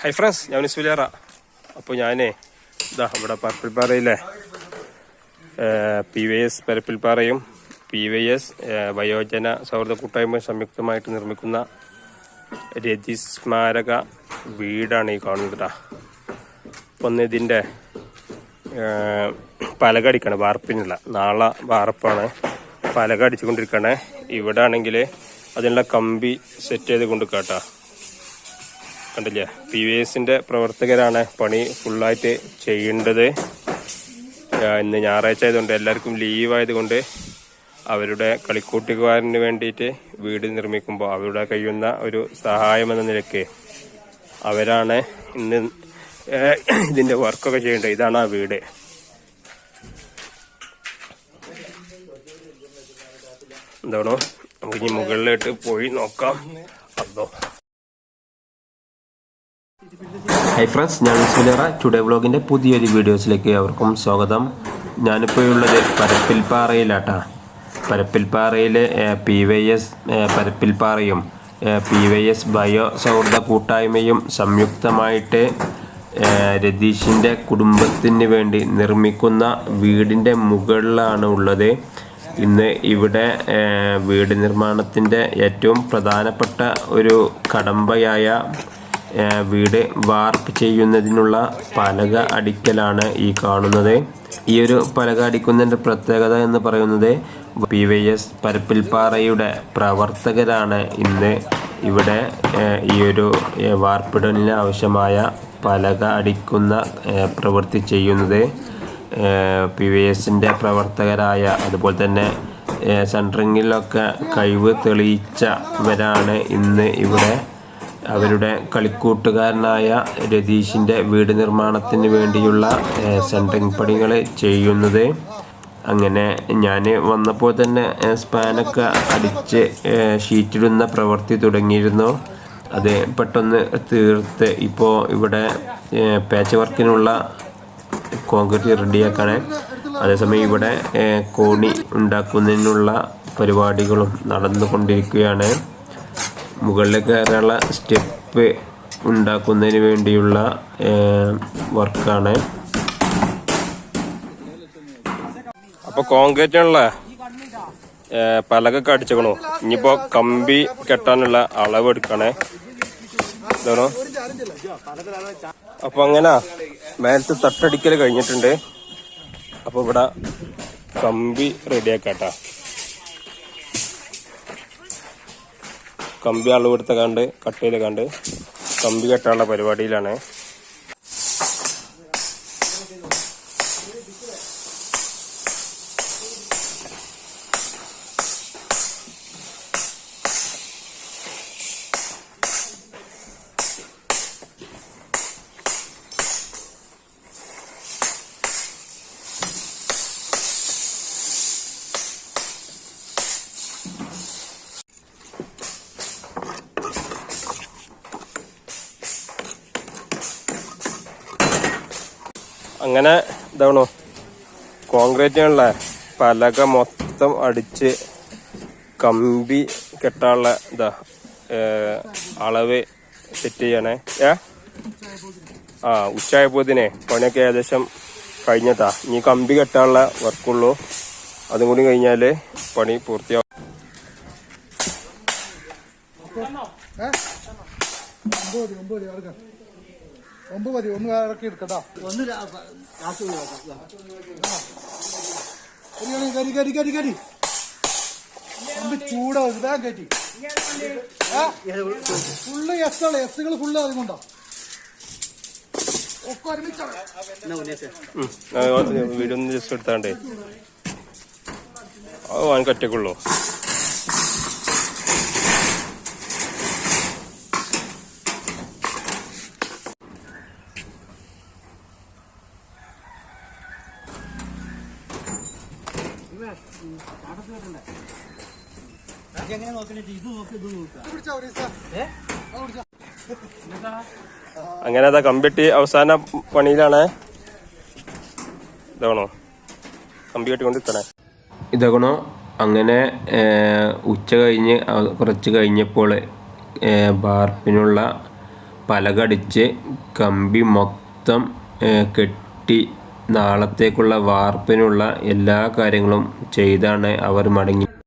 Hi friends ഞാൻ സുലേറ അപ്പോൾ ഞാനേ ഇതാ ഇവിടെ പരപ്പിൽപ്പാറയിലെ പി വൈ എസ് പരപ്പിൽപ്പാറയും പി വൈ എസ് വയോജന സൗഹൃദ കൂട്ടായ്മ സംയുക്തമായിട്ട് നിർമ്മിക്കുന്ന രതി സ്മാരക വീടാണ് ഈ കാണുന്നത്. അപ്പം ഒന്ന് ഇതിന്റെ പലക അടിക്കണം വാർപ്പിനുള്ള നാളെ വാർപ്പാണ് പലക അടിച്ചുകൊണ്ടിരിക്കണേ. ഇവിടെ ആണെങ്കിൽ അതിനുള്ള കമ്പി സെറ്റ് ചെയ്ത് കൊണ്ട് കേട്ടാ കണ്ടില്ലേ? പി വി എസിന്റെ പ്രവർത്തകരാണ് പണി ഫുള്ളായിട്ട് ചെയ്യേണ്ടത്. ഇന്ന് ഞായറാഴ്ച ആയതുകൊണ്ട് എല്ലാവർക്കും ലീവ് ആയതുകൊണ്ട് അവരുടെ കളിക്കൂട്ടുകാരന് വേണ്ടിയിട്ട് വീട് നിർമ്മിക്കുമ്പോൾ അവരുടെ കഴിയുന്ന ഒരു സഹായം എന്ന നിലയ്ക്ക് അവരാണ് ഇന്ന് ഇതിന്റെ വർക്കൊക്കെ ചെയ്യേണ്ടത്. ഇതാണ് ആ വീട്. എന്താണോ? നമുക്ക് ഇനി മുകളിലോട്ട് പോയി നോക്കാം. അതോ ഹൈ ഫ്രണ്ട്സ് ഞാൻ സുലേറ ടുഡേ വ്ളോഗിന്റെ പുതിയൊരു വീഡിയോസിലേക്ക് അവർക്കും സ്വാഗതം. ഞാനിപ്പോൾ ഉള്ളത് പരപ്പിൽപ്പാറയിലാട്ടാ. പരപ്പിൽപ്പാറയിലെ പി വൈ എസ് പരപ്പിൽപ്പാറയും പി വൈ എസ് ബയോ സൗഹൃദ കൂട്ടായ്മയും സംയുക്തമായിട്ട് രതീഷിന്റെ കുടുംബത്തിന് വേണ്ടി നിർമ്മിക്കുന്ന വീടിന്റെ മുകളിലാണ് ഉള്ളത്. ഇന്ന് ഇവിടെ വീട് നിർമ്മാണത്തിന്റെ ഏറ്റവും പ്രധാനപ്പെട്ട ഒരു കടമ്പയായ വീട് വാർപ്പ് ചെയ്യുന്നതിനുള്ള പലക അടിക്കലാണ് ഈ കാണുന്നത്. ഈ ഒരു പലക അടിക്കുന്നതിന്റെ പ്രത്യേകത എന്ന് പറയുന്നത് പി വൈ എസ് പരപ്പിൽപ്പാറയുടെ പ്രവർത്തകരാണ് ഇന്ന് ഇവിടെ ഈ ഒരു വാർപ്പിടലിന് ആവശ്യമായ പലക അടിക്കുന്ന പ്രവൃത്തി ചെയ്യുന്നത്. പി വി എസിന്റെ പ്രവർത്തകരായ അതുപോലെ തന്നെ സെൻട്രിങ്ങിലൊക്കെ കഴിവ് തെളിയിച്ചവരാണ് ഇന്ന് ഇവിടെ അവരുടെ കളിക്കൂട്ടുകാരനായ രതീഷിന്റെ വീട് നിർമ്മാണത്തിന് വേണ്ടിയുള്ള സെൻട്രിങ് പണികൾ ചെയ്യുന്നത്. അങ്ങനെ ഞാൻ വന്നപ്പോൾ തന്നെ സ്പാനൊക്കെ അടിച്ച് ഷീറ്റിടുന്ന പ്രവൃത്തി തുടങ്ങിയിരുന്നു. അത് പെട്ടെന്ന് തീർത്ത് ഇപ്പോൾ ഇവിടെ പാച്ച് വർക്കിനുള്ള കോൺക്രീറ്റ് റെഡിയാക്കാണ് അതേസമയം ഇവിടെ കോണി ഉണ്ടാക്കുന്നതിനുള്ള പരിപാടികളും നടന്നുകൊണ്ടിരിക്കുകയാണ്. മുകളിൽ കയറാനുള്ള സ്റ്റെപ്പ് ഉണ്ടാക്കുന്നതിന് വേണ്ടിയുള്ള വർക്കാണ്. അപ്പൊ കോൺക്രീറ്റിനുള്ള പലകൊക്കെ അടിച്ചേക്കണു. ഇനിയിപ്പോ കമ്പി കെട്ടാനുള്ള അളവ് എടുക്കണേ. ഇതാണോ? അപ്പൊ അങ്ങനെ. മേലത്തെ തട്ടടിക്കൽ കഴിഞ്ഞിട്ടുണ്ട്. അപ്പൊ ഇവിടെ കമ്പി റെഡിയാക്കാട്ടാ കമ്പി അളവെടുത്ത കണ്ട് കട്ട് ചെയ്ത് കണ്ട് കമ്പി കെട്ടാനുള്ള പരിപാടിയിലാണ്. അങ്ങനെ ഇതാണോ കോൺക്രീറ്റിനുള്ള പലക മൊത്തം അടിച്ച് കമ്പി കെട്ടാനുള്ള ഇതാ അളവ് സെറ്റ് ചെയ്യണേ. ഏ? ആ ഉച്ചയായപ്പോതിനെ പണിയൊക്കെ ഏകദേശം കഴിഞ്ഞതാ. ഇനി കമ്പി കെട്ടാനുള്ള വർക്കുള്ളൂ. അതും കൂടി കഴിഞ്ഞാൽ പണി പൂർത്തിയാവും. ഒമ്പത് ഒമ്പത് ഒമ്പത് മതി ഒന്ന് ഇറക്കി എടുക്കട്ടോ. ഒന്ന് കരി കരി കരി കരി ഒമ്പ് ചൂടാവും ഇതാ കയറ്റി ഫുള്ള് എസ് ആണ് എസ്സുകൾ ഫുള്ള് അതുകൊണ്ടോ ഒക്കെ ഒരുമിച്ചാണ് ഉം. ആ, വീഡിയോ ഒന്ന് ജസ്റ്റ് എടുത്താണ്ടേ. അത് വാങ്ങി എങ്ങനെ ഇത് നോക്കി ഇത് അങ്ങനെ അതാ കമ്പിട്ടി അവസാന പണിയിലാണ്. ഇതാണോ? കമ്പി കെട്ടിക്കൊണ്ട് ഇത്തണേ ഇതാകണോ അങ്ങനെ ഉച്ച കഴിഞ്ഞ് കുറച്ച് കഴിഞ്ഞപ്പോൾ ബാർപ്പിനുള്ള പലകടിച്ച് കമ്പി മൊത്തം കെട്ടി നാളത്തേക്കുള്ള വാർപ്പിനുള്ള എല്ലാ കാര്യങ്ങളും ചെയ്താണ് അവർ മടങ്ങി